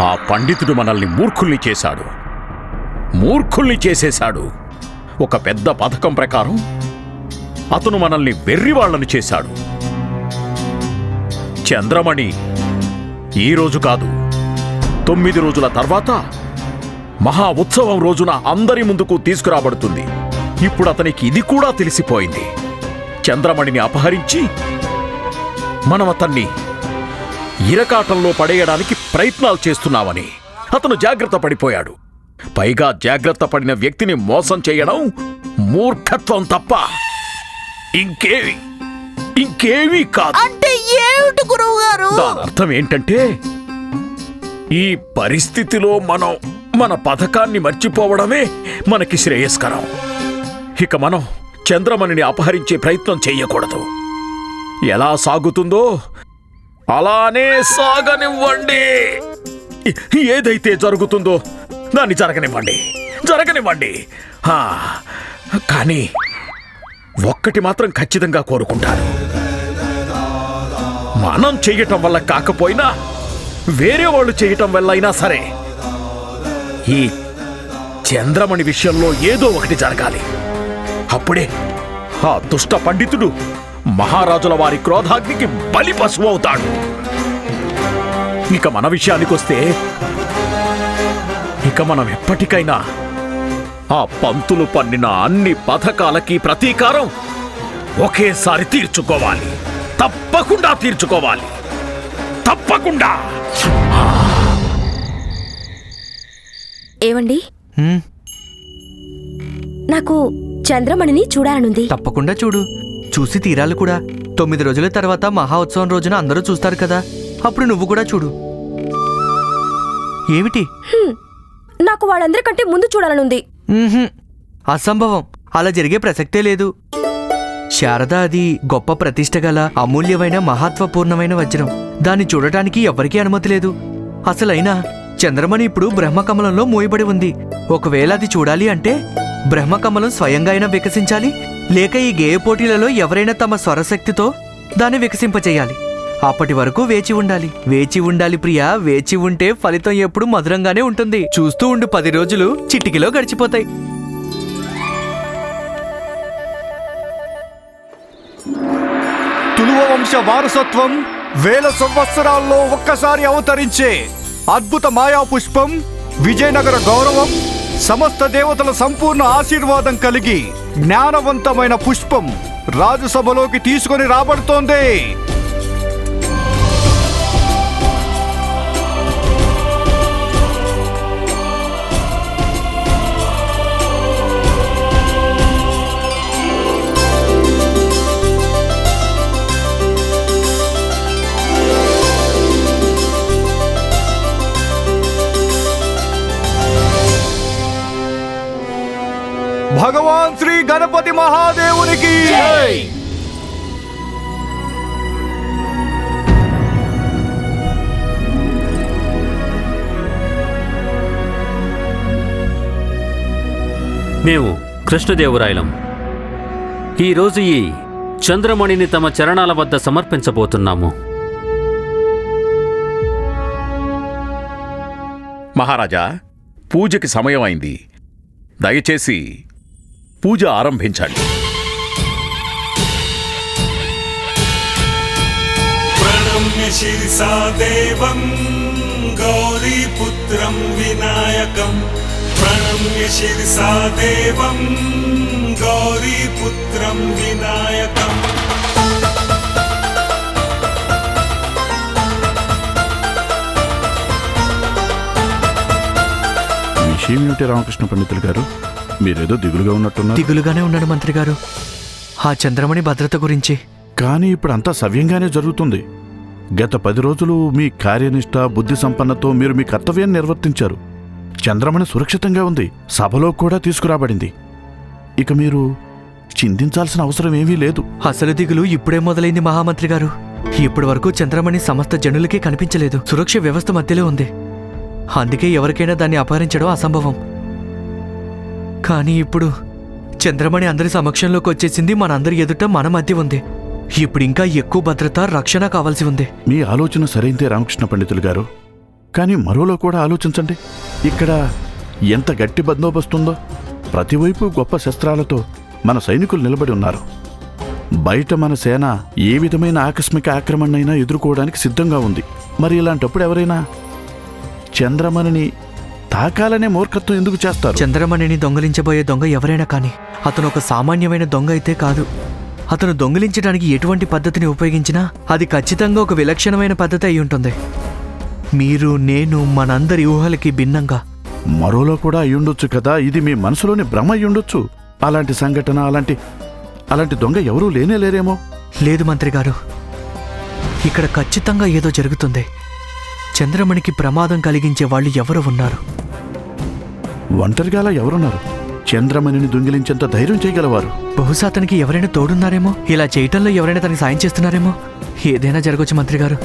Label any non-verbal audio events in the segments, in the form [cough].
ఆ పండితుడు మనల్ని మూర్ఖుల్ని చేశాడు. మూర్ఖుల్ని చేసేశాడు. ఒక పెద్ద పథకం ప్రకారం అతను మనల్ని వెర్రివాళ్ళను చేశాడు. చంద్రమణి ఈ రోజు కాదు తొమ్మిది రోజుల తర్వాత మహా ఉత్సవం రోజున అందరి ముందుకు తీసుకురాబడుతుంది. ఇప్పుడు అతనికి ఇది కూడా తెలిసిపోయింది. చంద్రమణిని అపహరించి మనం అతన్ని ఇరకాటంలో పడేయడానికి ప్రయత్నాలు చేస్తున్నామని అతను జాగ్రత్త పడిపోయాడు. పైగా జాగ్రత్త పడిన వ్యక్తిని మోసం చేయడం మూర్ఖత్వం తప్ప ఇంకేవి ఇంకేమీ కాదు. అంటే ఏమిటి గురువు గారు దాని అర్థం ఏంటంటే ఈ పరిస్థితిలో మనం మన పథకాన్ని మర్చిపోవడమే మనకి శ్రేయస్కరం. ఇక మనం చంద్రమణిని అపహరించే ప్రయత్నం చేయకూడదు. ఎలా సాగుతుందో అలానే సాగనివ్వండి. ఏదైతే జరుగుతుందో దాన్ని జరగనివ్వండి. జరగనివ్వండి. హా, కానీ ఒక్కటి మాత్రం ఖచ్చితంగా కోరుకుంటాను. మనం చెయ్యటం వల్ల కాకపోయినా వేరే వాళ్ళు చేయటం వల్ల అయినా సరే ఈ చంద్రమణి విషయంలో ఏదో ఒకటి జరగాలి. అప్పుడే ఆ దుష్ట పండితుడు మహారాజుల వారి క్రోధాగ్నికి బలి పశువు అవుతాడు ఇక మన విషయానికొస్తే ఇక మనం ఎప్పటికైనా ఆ పంతులు పన్నిన అన్ని పథకాలకి ప్రతీకారం ఒకేసారి తీర్చుకోవాలి. తప్పకుండా తీర్చుకోవాలి. తప్పకుండా! ఏవండి హ్మ్, నాకు చంద్రమణిని చూడాలనుంది. తప్పకుండా చూడు. చూసి తీరాలి కూడా. తొమ్మిది రోజుల తర్వాత మహా ఉత్సవం రోజున అందరూ చూస్తారు కదా. అప్పుడు నువ్వు కూడా చూడు. ఏమిటి. నాకు వాళ్ళందరికంటే ముందు చూడాలనుంది. అసంభవం. అలా జరిగే ప్రసక్తే లేదు. శారద అది గొప్ప ప్రతిష్ట గల అమూల్యమైన మహత్వపూర్ణమైన వజ్రం. దాన్ని చూడటానికి ఎవ్వరికీ అనుమతి లేదు. అసలైనా చంద్రమణి ఇప్పుడు బ్రహ్మకమలంలో మూయబడి ఉంది. ఒకవేళ అది చూడాలి అంటే బ్రహ్మకమలం స్వయంగా అయినా వికసించాలి లేక ఈ గేయ పోటీలలో ఎవరైనా తమ స్వరశక్తితో దాన్ని వికసింపచేయాలి. అప్పటి వరకు వేచి ఉండాలి. వేచి ఉండాలి ప్రియా. వేచి ఉంటే ఫలితం ఎప్పుడు మధురంగానే ఉంటుంది. చూస్తూ ఉండు పది రోజులు చిటికిలో గడిచిపోతాయి. తులువ వంశ వారసత్వం వేల సంవత్సరాల్లో ఒక్కసారి అవతరించే అద్భుత మాయా పుష్పం విజయనగర గౌరవం సమస్త దేవతల సంపూర్ణ ఆశీర్వాదం కలిగి జ్ఞానవంతమైన పుష్పం రాజసభలోకి తీసుకొని రాబడుతోంది. భగవాన్ శ్రీ గణపతి మహాదేవునికి! మేము కృష్ణదేవరాయలం. ఈరోజు ఈ చంద్రమణిని తమ చరణాల వద్ద సమర్పించబోతున్నాము. మహారాజా పూజకి సమయం అయింది దయచేసి పూజ ఆరంభించండి. శిరిసాదేవం గౌరీపుత్రం వినాయకం. ప్రణమ్య శిరిసాదేవం గౌరీపుత్రం వినాయకం. విషయం ఏమిటి రామకృష్ణ పండితులు గారు మీరేదో దిగులుగా ఉన్నట్టున్నారు. దిగులుగానే ఉన్నాడు మంత్రి గారు. ఆ చంద్రమణి భద్రత గురించి. కానీ ఇప్పుడు అంతా సవ్యంగానే జరుగుతుంది. గత పది రోజులు మీ కార్యనిష్ట బుద్ధి సంపన్నతో మీరు మీ కర్తవ్యాన్ని నిర్వర్తించారు. చంద్రమణి సురక్షితంగా ఉంది. సభలో కూడా తీసుకురాబడింది. ఇక మీరు చింతించాల్సిన అవసరం ఏమీ లేదు. అసలు దిగులు ఇప్పుడే మొదలైంది మహామంత్రి గారు. ఇప్పటి వరకు చంద్రమణి సమస్త జనులకే కనిపించలేదు. సురక్ష వ్యవస్థ మధ్యలో ఉంది. అందుకే ఎవరికైనా దాన్ని అపహరించడం అసంభవం. కానీ ఇప్పుడు చంద్రమణి అందరి సమక్షంలోకి వచ్చేసింది మనందరి ఎదుట మన మధ్య ఉంది. ఇప్పుడు ఇంకా ఎక్కువ భద్రత రక్షణ కావాల్సి ఉంది. మీ ఆలోచన సరైందే రామకృష్ణ పండితులు గారు. కానీ మరోలో కూడా ఆలోచించండి. ఇక్కడ ఎంత గట్టి బందోబస్తుందో ప్రతివైపు గొప్ప శస్త్రాలతో మన సైనికులు నిలబడి ఉన్నారు. బయట మన సేన ఏ విధమైన ఆకస్మిక ఆక్రమణైనా ఎదుర్కోవడానికి సిద్ధంగా ఉంది. మరి ఇలాంటప్పుడు ఎవరైనా చంద్రమణిని తాకాలనే మూర్ఖత్వం ఎందుకు చేస్తారు? చంద్రమణిని దొంగలించబోయే దొంగ ఎవరైనా కానీ అతను ఒక సామాన్యమైన దొంగ అయితే కాదు. అతను దొంగిలించడానికి ఎటువంటి పద్ధతిని ఉపయోగించినా అది ఖచ్చితంగా ఒక విలక్షణమైన పద్ధతి అయి ఉంటుంది. మీరు నేను మనందరి ఊహలకి భిన్నంగా. మరోలో కూడా అయ్యుండొచ్చు కదా? ఇది మీ మనసులోని భ్రమ అయ్యుండొచ్చు అలాంటి సంఘటన అలాంటి అలాంటి దొంగ ఎవరూ లేనే లేరేమో? లేదు మంత్రి గారు. ఇక్కడ ఖచ్చితంగా ఏదో జరుగుతుంది. చంద్రమణికి ప్రమాదం కలిగించే వాళ్ళు ఎవరు ఉన్నారు. ఒంటరిగా అలా ఎవరున్నారు? చంద్రమణిని దొంగిలించేంత ధైర్యం చేయగలవారు? బహుశా అతనికి ఎవరైనా తోడున్నారేమో? ఇలా చేయటంలో ఎవరైనా తనకి సాయం చేస్తున్నారేమో? ఏదైనా జరగవచ్చు మంత్రి గారు.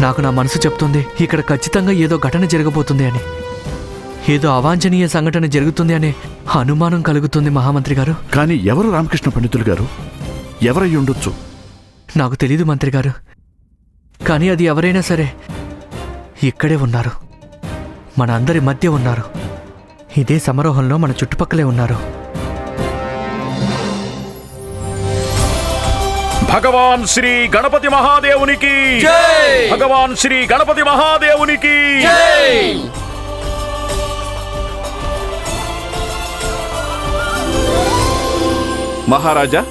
నాకు నా మనసు చెప్తుంది ఇక్కడ ఖచ్చితంగా ఏదో ఘటన జరగబోతుంది అని. ఏదో అవాంఛనీయ సంఘటన జరుగుతుంది అనే అనుమానం కలుగుతుంది మహామంత్రి గారు. కానీ ఎవరు రామకృష్ణ పండితులు గారు? ఎవరై ఉండొచ్చు? నాకు తెలీదు మంత్రి గారు. కానీ అది ఎవరైనా సరే ఇక్కడే ఉన్నారు. మన అందరి మధ్య ఉన్నారు. ఇదే సమరోహంలో మన చుట్టుపక్కలే ఉన్నారు. భగవాన్ శ్రీ గణపతి మహాదేవునికి. భగవాన్ శ్రీ గణపతి మహాదేవునికి. మహారాజా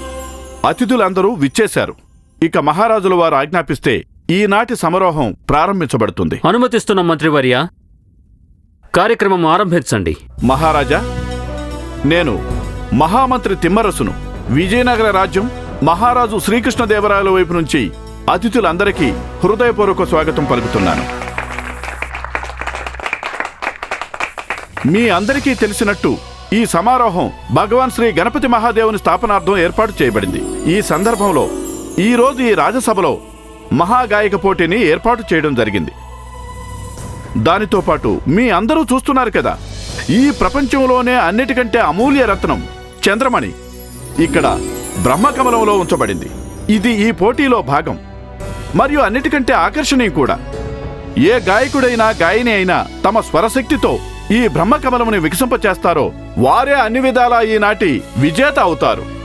అతిథులందరూ విచ్చేశారు. ఇక మహారాజుల వారు ఆజ్ఞాపిస్తే ఈనాటి సమరోహం ప్రారంభించబడుతుంది. అనుమతిస్తున్న మంత్రివర్య కార్యక్రమం ఆరంభించండి. మహారాజా నేను మహామంత్రి తిమ్మరసును. విజయనగర రాజ్యం మహారాజు శ్రీకృష్ణదేవరాయల వైపు నుంచి అతిథులందరికీ హృదయపూర్వక స్వాగతం పలుకుతున్నాను. మీ అందరికీ తెలిసినట్టు ఈ సమారోహం భగవాన్ శ్రీ గణపతి మహాదేవుని స్థాపనార్థం ఏర్పాటు చేయబడింది. ఈ సందర్భంలో ఈ రోజు ఈ రాజసభలో మహాగాయక పోటీని ఏర్పాటు చేయడం జరిగింది. దానితో పాటు మీ అందరూ చూస్తున్నారు కదా ఈ ప్రపంచంలోనే అన్నిటికంటే అమూల్య రత్నం చంద్రమణి. ఇక్కడ బ్రహ్మకమలంలో ఉంచబడింది. ఇది ఈ పోటీలో భాగం. మరియు అన్నిటికంటే ఆకర్షణీయం కూడా. ఏ గాయకుడైనా గాయని అయినా తమ స్వరశక్తితో ఈ బ్రహ్మకమలముని వికసింపచేస్తారో వారే అన్ని విధాలా ఈనాటి విజేత అవుతారు.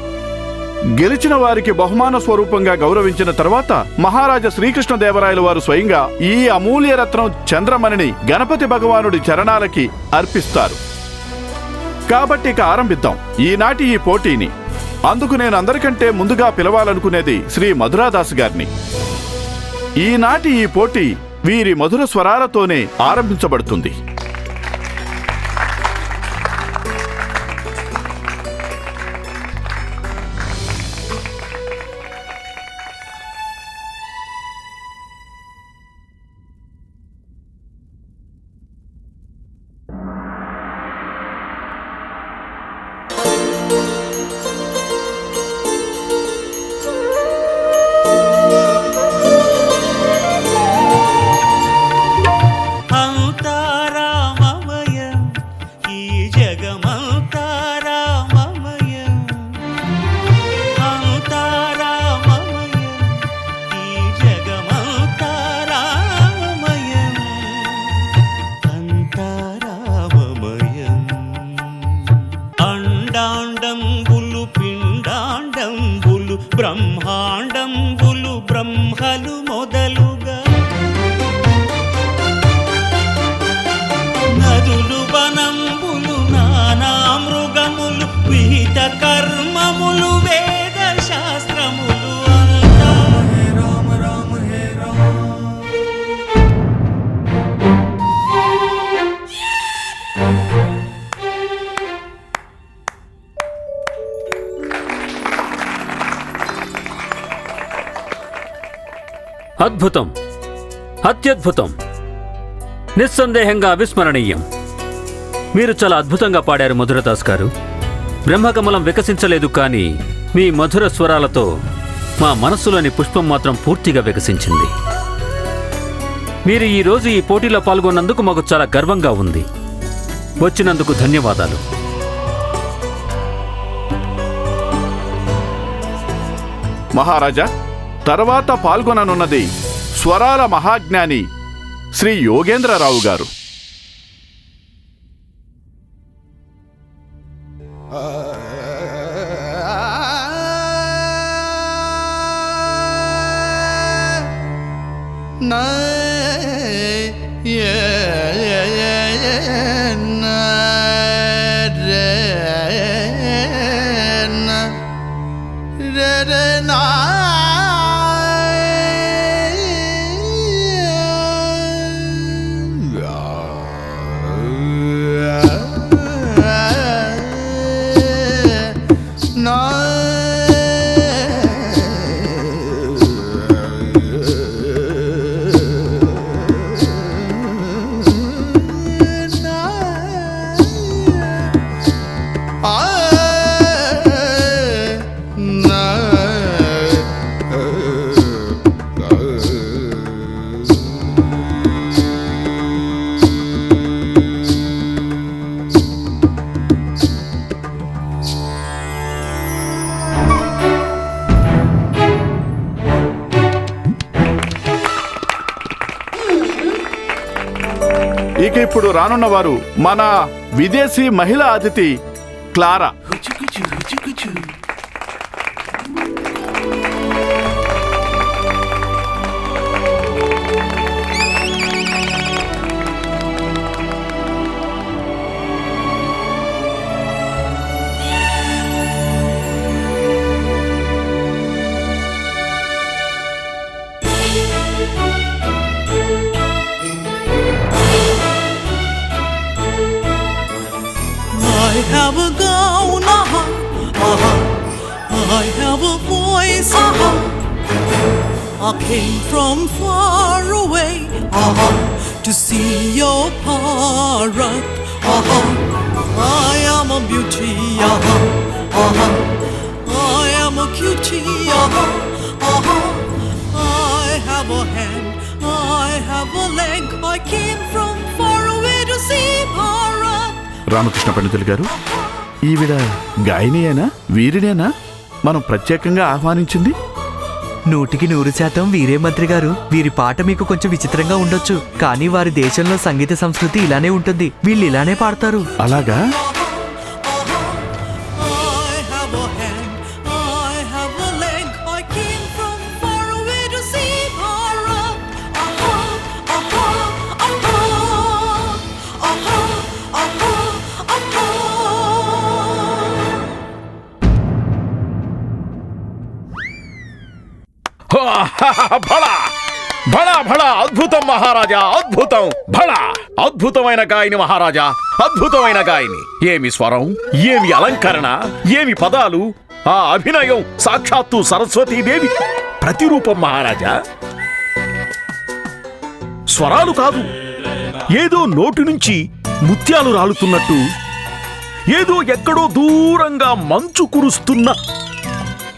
గెలిచిన వారికి బహుమాన స్వరూపంగా గౌరవించిన తర్వాత మహారాజా శ్రీకృష్ణదేవరాయల వారు స్వయంగా ఈ అమూల్య రత్నం చంద్రమణిని గణపతి భగవానుడి చరణాలకి అర్పిస్తారు. కాబట్టి ఇక ఆరంభిద్దాం. ఈనాటి ఈ పోటీని. అందుకు నేను అందరికంటే ముందుగా పిలవాలనుకునేది శ్రీ మధురాదాస్ గారిని. ఈనాటి ఈ పోటీ వీరి మధుర స్వరాలతోనే ఆరంభించబడుతుంది. అద్భుతం. అత్యద్భుతం. నిస్సందేహంగా అవిస్మరణీయం మీరు చాలా అద్భుతంగా పాడారు మధురదాస్ గారు. బ్రహ్మకమలం వికసించలేదు కానీ మీ మధుర స్వరాలతో మా మనస్సులోని పుష్పం మాత్రం పూర్తిగా వికసించింది. మీరు ఈరోజు ఈ పోటీలో పాల్గొన్నందుకు మాకు చాలా గర్వంగా ఉంది. వచ్చినందుకు ధన్యవాదాలు. మహారాజా తర్వాత పాల్గొననున్నది స్వరాల మహాజ్ఞాని శ్రీ యోగేంద్రరావు గారు. నా ఇప్పుడు రానున్న వారు మన విదేశీ మహిళా అతిథి క్లారా. రామకృష్ణ పండితులు గారు ఈవిడ గాయనియేనా వీరినేనా? మనం ప్రత్యేకంగా ఆహ్వానించింది? నూటికి నూరు శాతం వీరే మంత్రి గారు. వీరి పాట మీకు కొంచెం విచిత్రంగా ఉండొచ్చు. కానీ వారి దేశంలో సంగీత సంస్కృతి ఇలానే ఉంటుంది. వీళ్ళు ఇలానే పాడతారు. అలాగా? భళ! భళ భళ! అద్భుతం మహారాజా అద్భుతం! భళ! అద్భుతమైన గాయని మహారాజా అద్భుతమైన గాయని. ఏమి స్వరం? ఏమి అలంకరణ? ఏమి పదాలు? ఆ అభినయం సాక్షాత్తు సరస్వతీదేవి. ప్రతిరూపం మహారాజా. స్వరాలు కాదు. ఏదో నోటి నుంచి ముత్యాలు రాలుతున్నట్టు. ఏదో ఎక్కడో దూరంగా మంచు కురుస్తున్న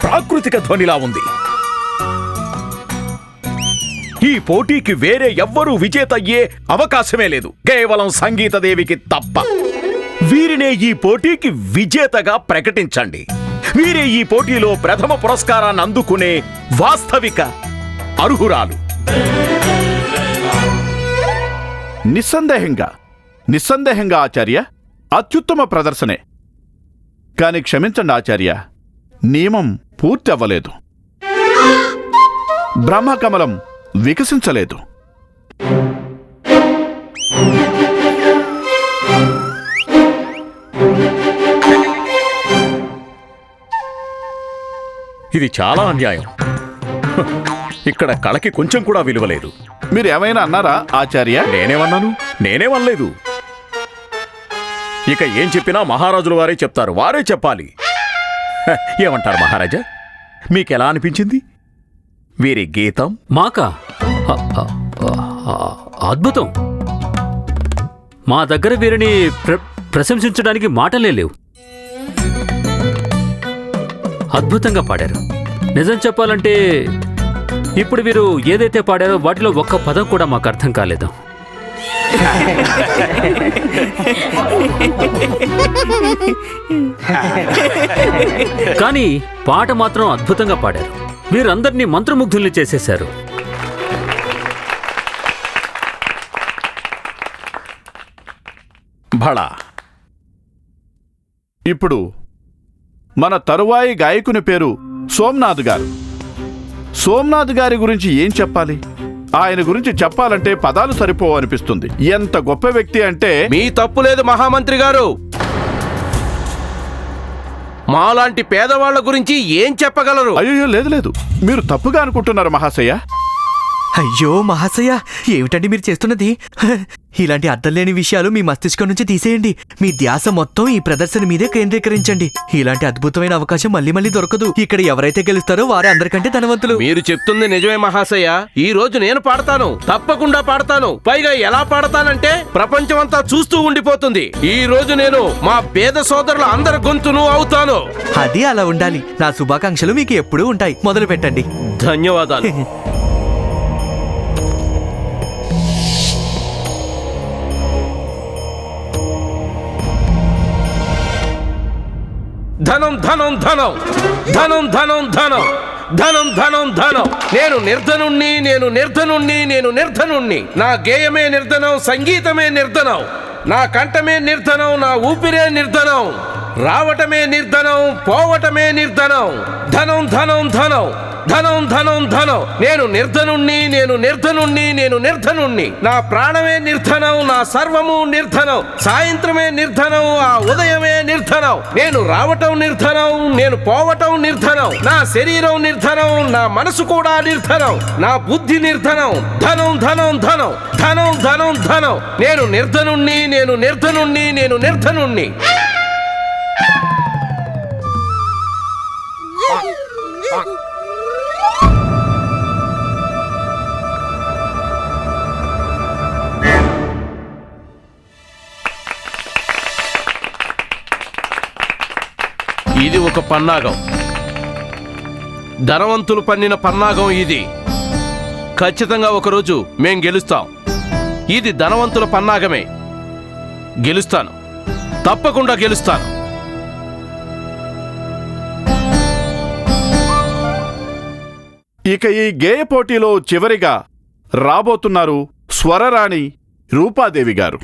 ప్రాకృతిక ధ్వనిలా ఉంది. ఈ పోటీకి వేరే ఎవ్వరూ విజేత అయ్యే అవకాశమే లేదు. కేవలం సంగీతదేవికి తప్ప. వీరినే ఈ పోటీకి విజేతగా ప్రకటించండి. వీరే ఈ పోటీలో ప్రథమ పురస్కారాన్ని అందుకునే వాస్తవిక అర్హురాలు. నిస్సందేహంగా నిస్సందేహంగా ఆచార్య అత్యుత్తమ ప్రదర్శనే. కాని క్షమించండి ఆచార్య నియమం పూర్తి అవ్వలేదు బ్రహ్మకమలం వికసించలేదు. ఇది చాలా అన్యాయం. ఇక్కడ కళకి కొంచెం కూడా విలువ లేదు మీరు ఏమైనా అన్నారా ఆచార్య? నేనేమన్నాను? నేనేమనలేదు. ఇక ఏం చెప్పినా మహారాజుల వారే చెప్తారు. వారే చెప్పాలి. ఏమంటారు మహారాజా? మీకెలా అనిపించింది? వీరి గీతం? మాకా? అద్భుతం. మా దగ్గర వీరిని ప్ర- ప్రశంసించడానికి మాటలే లేవు. అద్భుతంగా పాడారు. నిజం చెప్పాలంటే ఇప్పుడు వీరు ఏదైతే పాడారో వాటిలో ఒక్క పదం కూడా మాకు అర్థం కాలేదు. [laughs] [laughs] [laughs] కానీ పాట మాత్రం అద్భుతంగా పాడారు. వీరందరినీ మంత్రముగ్ధుల్ని చేసేశారు. భళ ఇప్పుడు మన తరువాయి గాయకుని పేరు సోమనాథ్ గారు. సోమనాథ్ గారి గురించి ఏం చెప్పాలి? ఆయన గురించి చెప్పాలంటే పదాలు సరిపోవనిపిస్తుంది ఎంత గొప్ప వ్యక్తి అంటే మీ తప్పు లేదు మహామంత్రి గారు. మాలాంటి పేదవాళ్ళ గురించి ఏం చెప్పగలరు? అయ్యో లేదు లేదు. మీరు తప్పుగా అనుకుంటున్నారు మహాశయ. అయ్యో మహాశయ ఏమిటండి మీరు చేస్తున్నది? [laughs] ఇలాంటి అర్థం లేని విషయాలు మీ మస్తిష్కం నుంచి తీసేయండి. మీ ధ్యాస మొత్తం ఈ ప్రదర్శన మీదే కేంద్రీకరించండి. ఇలాంటి అద్భుతమైన అవకాశం మళ్ళీ మళ్ళీ దొరకదు. ఇక్కడ ఎవరైతే గెలుస్తారో వారే అందరికంటే ధనవంతులు. మీరు చెప్తుంది నిజమే మహాశయ. ఈ రోజు నేను పాడతాను. తప్పకుండా పాడతాను. పైగా ఎలా పాడతానంటే ప్రపంచమంతా చూస్తూ ఉండిపోతుంది. ఈ రోజు నేను మా పేద సోదరుల అందరి గొంతును అవుతాను. అది అలా ఉండాలి. నా శుభాకాంక్షలు మీకు ఎప్పుడూ ఉంటాయి. మొదలు పెట్టండి ధన్యవాదాలు. [laughs] ధనం ధనం ధనం. ధనం ధనం ధనం. ధనం ధనం ధనం. నేను నిర్ధనుణ్ణి నేను నిర్ధనుణ్ణి నేను నిర్ధనుణ్ణి. నా గేయమే నిర్ధనం సంగీతమే నిర్ధనం. నా కంఠమే నిర్ధనం నా ఊపిరే నిర్ధనం. రావటమే నిర్ధనం పోవటమే నిర్ధనం. ధనం ధనం ధనం. ధనం ధనం ధనం. నేను నిర్ధనుణ్ణి నేను నిర్ధనుణ్ణి నేను నిర్ధనుణ్ణి. నా ప్రాణమే నిర్ధనం నా సర్వము నిర్ధనం. సాయంత్రమే నిర్ధనం ఆ ఉదయమే నిర్ధనం. నేను రావటం నిర్ధనం నేను పోవటం నిర్ధనం. నా శరీరం నిర్ధనం నా మనసు కూడా నిర్ధనం. నా బుద్ధి నిర్ధనం. ధనం ధనం ధనం. ధనం ధనం ధనం. నేను నిర్ధనుణ్ణి నేను నిర్ధనుణ్ణి నేను నిర్ధనుణ్ణి. ఒక పన్నాగం. ధనవంతులు పన్నిన పన్నాగం ఇది. ఖచ్చితంగా ఒకరోజు మేం గెలుస్తాం. ఇది ధనవంతుల పన్నాగమే. గెలుస్తాను. తప్పకుండా గెలుస్తాను. ఇక ఈ గేయ పోటీలో చివరిగా రాబోతున్నారు స్వరరాణి రూపాదేవి గారు.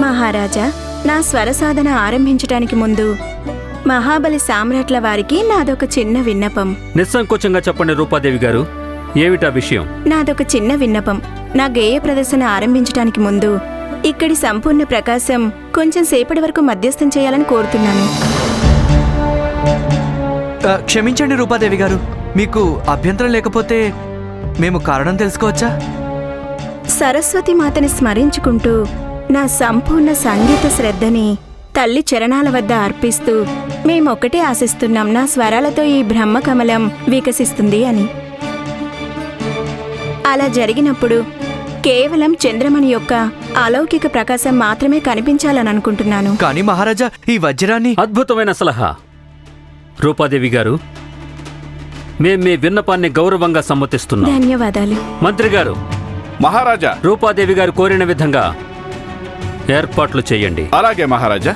మహారాజా నా స్వర సాధన ఆరంభించటానికి ముందు మహాబలి సామ్రాట్ల వారికి నాదొక చిన్న విన్నపం. నిస్సంకోచంగా చెప్పండి రూపాదేవి గారు. ఏమిటా విషయం? నాదొక చిన్న విన్నపం. నా గేయ ప్రదర్శన ఆరంభించటానికి ముందు ఇక్కడి సంపూర్ణ ప్రకాశం కొంచెం సేపటి వరకు మధ్యస్థం చేయాలని కోరుతున్నాను. ఆ, క్షమించండి రూపాదేవి గారు. మీకు అభ్యంతరం లేకపోతే మేము కారణం తెలుసుకోవచ్చా? సరస్వతి మాతని స్మరించుకుంటూ నా సంపూర్ణ సంగీత శ్రద్ధని తల్లి చరణాల వద్ద అర్పిస్తూ మేమొక్కటే ఆశిస్తున్నాం నా స్వరాలతో ఈ బ్రహ్మకమలం వికసిస్తుంది అని. అలా జరిగినప్పుడు కేవలం చంద్రమణి యొక్క అలౌకిక ప్రకాశం మాత్రమే కనిపించాలని అనుకుంటున్నాను. కానీ మహారాజా ఈ వజ్రాన్ని అద్భుతమైన సలహా. రూపాదేవి గారు మేం మీ విన్నపాన్ని గౌరవంగా సమ్మతిస్తున్నాం. ధన్యవాదాలు. మంత్రి గారు మహారాజా! రూపాదేవి గారు కోరిన విధంగా ఏర్పాట్లు చేయండి. అలాగే మహారాజా.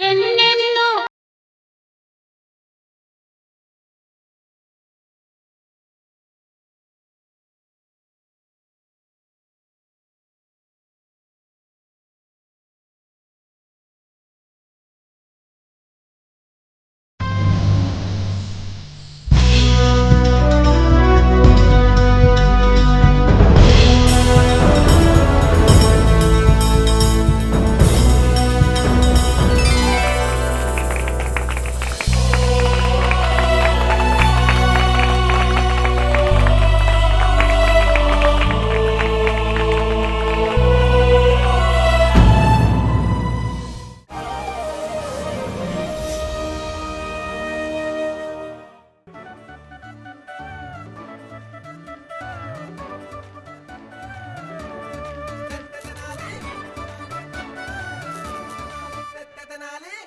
And